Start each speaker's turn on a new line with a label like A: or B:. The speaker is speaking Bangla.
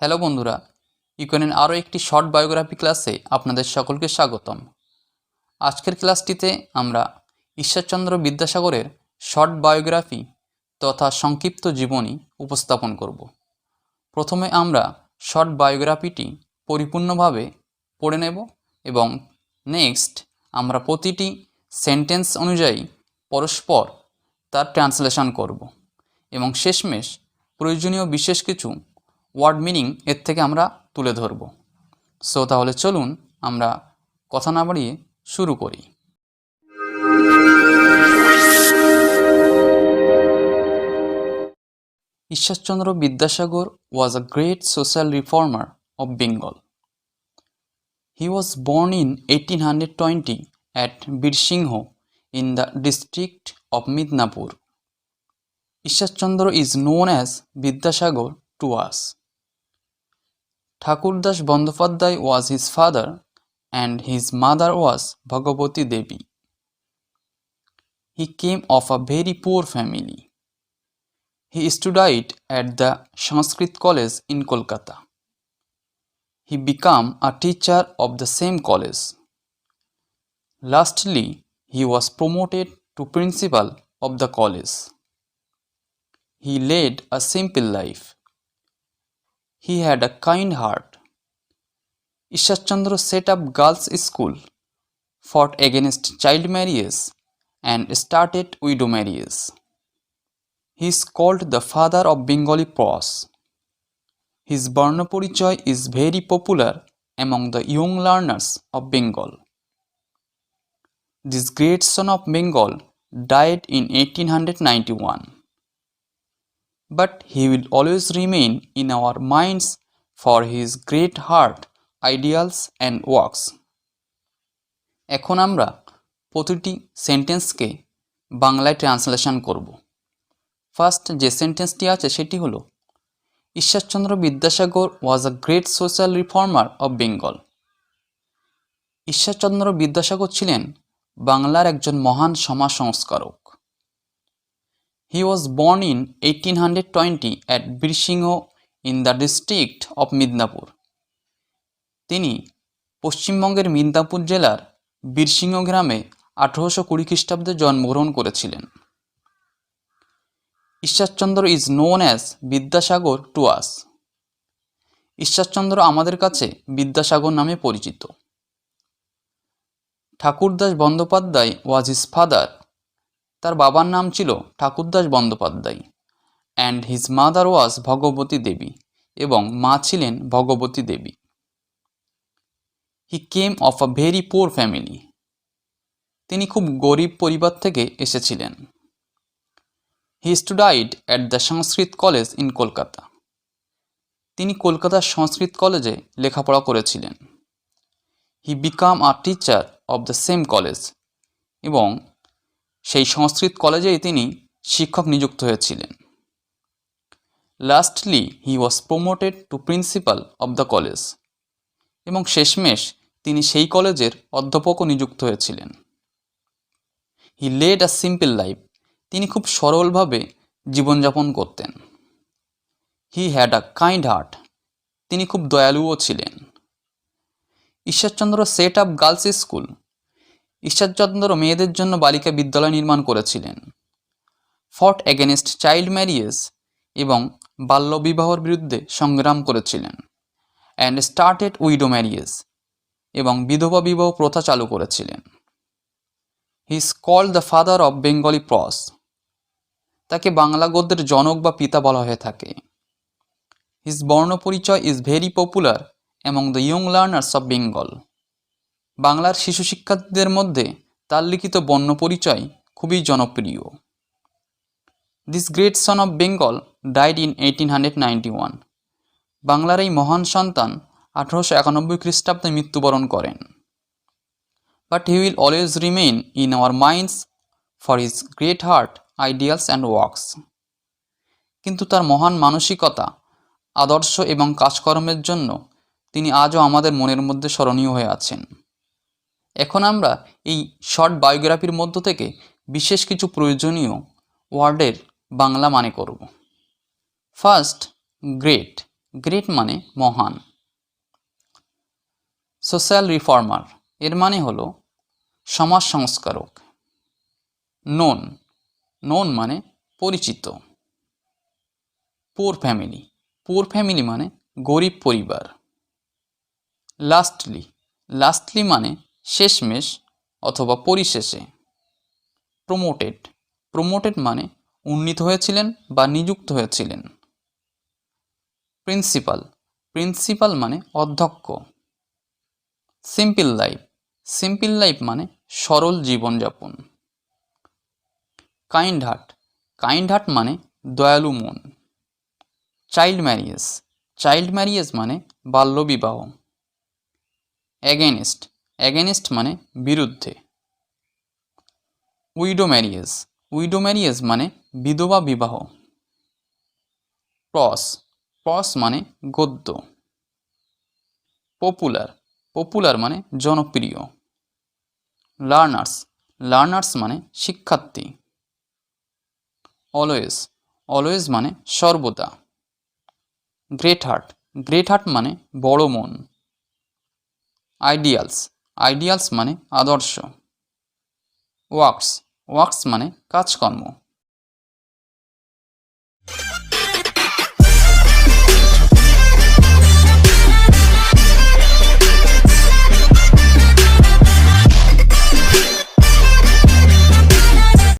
A: হ্যালো বন্ধুরা ইকোনের আরও একটি শর্ট বায়োগ্রাফি ক্লাসে আপনাদের সকলকে স্বাগতম। আজকের ক্লাসটিতে আমরা ঈশ্বরচন্দ্র বিদ্যাসাগরের শর্ট বায়োগ্রাফি তথা সংক্ষিপ্ত জীবনী উপস্থাপন করব। প্রথমে আমরা শর্ট বায়োগ্রাফিটি পরিপূর্ণভাবে পড়ে নেব এবং নেক্সট আমরা প্রতিটি সেন্টেন্স অনুযায়ী পরস্পর তার ট্রান্সলেশন করব এবং শেষমেশ প্রয়োজনীয় বিশেষ কিছু ওয়ার্ড মিনিং এর থেকে আমরা তুলে ধরব সো তাহলে চলুন আমরা কথা না বাড়িয়ে শুরু করি Ishwarchandra Vidyasagar was a great social reformer of Bengal He was born in 1820 at Birsingho in the district of Midnapur. Ishashchandra is known as Vidyasagar to us. Thakurdas Bandyopadhyay was his father and his mother was Bhagavati Devi. He came of a very poor family. He studied at the Sanskrit College in Kolkata he became a teacher of the same college. Lastly, he was promoted to principal of the college. He led a simple life. He had a kind heart. Ishashchandra set up girls' school, fought against child marriage, and started widow marriage. He is called the father of Bengali prose. His Barna Porichoy is very popular among the young learners of Bengal. This great son of Bengal died in 1891. But he will always remain in our minds for his great heart, ideals and works. এখন আমরা প্রতিটি সেন্টেন্সকে বাংলায় ট্রান্সলেশন করব। ফার্স্ট যে সেন্টেন্সটি আছে সেটি হলো Ishwarchandra Vidyasagar was a great social reformer of Bengal Ishwarchandra Vidyasagar ছিলেন বাংলার একজন মহান সমাজ সংস্কারক। Born in eighteen hundred twenty at Birsingha in the district of Midnapore তিনি পশ্চিমবঙ্গের মিদনাপুর জেলার বীরসিংহ গ্রামে আঠারোশো কুড়ি খ্রিস্টাব্দে জন্মগ্রহণ করেছিলেন। Ishwarchandra is known as Vidyasagar to us Ishwarchandra আমাদের কাছে বিদ্যাসাগর নামে পরিচিত। Thakurdas Bandyopadhyay was his father তার বাবার নাম ছিল Thakurdas Bandyopadhyay and his mother was Bhagavati Devi এবং মা ছিলেন Bhagavati Devi. He came of a very poor family তিনি খুব গরিব পরিবার থেকে এসেছিলেন। He studied at the Sanskrit college in Kolkata তিনি কলকাতার সংস্কৃত কলেজে লেখাপড়া করেছিলেন। He became a teacher of the same college এবং সেই সংস্কৃত কলেজেই তিনি শিক্ষক নিযুক্ত হয়েছিলেন। Lastly he was promoted to principal of the college এবং শেষমেশ তিনি সেই কলেজের অধ্যাপকও নিযুক্ত হয়েছিলেন। He led a simple life তিনি খুব সরলভাবে জীবনযাপন করতেন। He had a kind heart তিনি খুব দয়ালুও ছিলেন। Ishwarchandra set up girls school Ishwarchandra মেয়েদের জন্য বালিকা বিদ্যালয় নির্মাণ করেছিলেন। ফট এগেনস্ট চাইল্ড ম্যারিয়েজ এবং বাল্যবিবাহর বিরুদ্ধে সংগ্রাম করেছিলেন অ্যান্ড স্টার্টেড উইডো ম্যারিয়েজ এবং বিধবা বিবাহ প্রথা চালু করেছিলেন। He is called the father of Bengali prose তাকে বাংলা গদ্যের জনক বা পিতা বলা হয়ে থাকে। His Barna Parichay is very popular among the young learners of Bengal বাংলার শিশু শিক্ষার্থীদের মধ্যে তার লিখিত বর্ণ পরিচয় খুবই জনপ্রিয়। This great son of Bengal died in eighteen hundred ninety one বাংলার এই মহান সন্তান আঠারোশো একানব্বই খ্রিস্টাব্দে মৃত্যুবরণ করেন। But he will always remain in our minds for his great heart ideals and works কিন্তু তার মহান মানসিকতা, আদর্শ এবং কাজকর্মের জন্য তিনি আজও আমাদের মনের মধ্যে স্মরণীয় হয়ে আছেন। এখন আমরা এই শর্ট বায়োগ্রাফির মধ্য থেকে বিশেষ কিছু প্রয়োজনীয় ওয়ার্ডের বাংলা মানে করব। ফার্স্ট গ্রেট গ্রেট মানে মহান। সোশ্যাল রিফর্মার এর মানে হল সমাজ সংস্কারক। নোন নোন মানে পরিচিত। পুর ফ্যামিলি পুর ফ্যামিলি মানে গরিব পরিবার। লাস্টলি লাস্টলি মানে শেষমেশ অথবা পরিশেষে। প্রমোটেড প্রমোটেড মানে উন্নীত হয়েছিলেন বা নিযুক্ত হয়েছিলেন। প্রিন্সিপাল প্রিন্সিপাল মানে অধ্যক্ষ। সিম্পল লাইফ সিম্পল লাইফ মানে সরল জীবনযাপন। কাইন্ড হার্ট কাইন্ড হার্ট মানে দয়ালু মন। চাইল্ড ম্যারিয়েজ চাইল্ড ম্যারিয়েজ মানে বাল্যবিবাহ। অ্যাগেনিস্ট অ্যাগেনিস্ট মানে বিরুদ্ধে। উইডো ম্যারিয়েজ উইডো ম্যারিয়েজ মানে বিধবা বিবাহ। প্রস প্রস মানে গদ্য। পপুলার পপুলার মানে জনপ্রিয়। লার্নার্স লার্নার্স মানে শিক্ষার্থী। অলওয়েজ অলওয়েজ মানে সর্বদা। গ্রেট হার্ট গ্রেট হার্ট মানে বড় মন। আইডিয়ালস আইডিয়ালস মানে আদর্শ। ওয়ার্কস ওয়ার্কস মানে কাজকর্ম।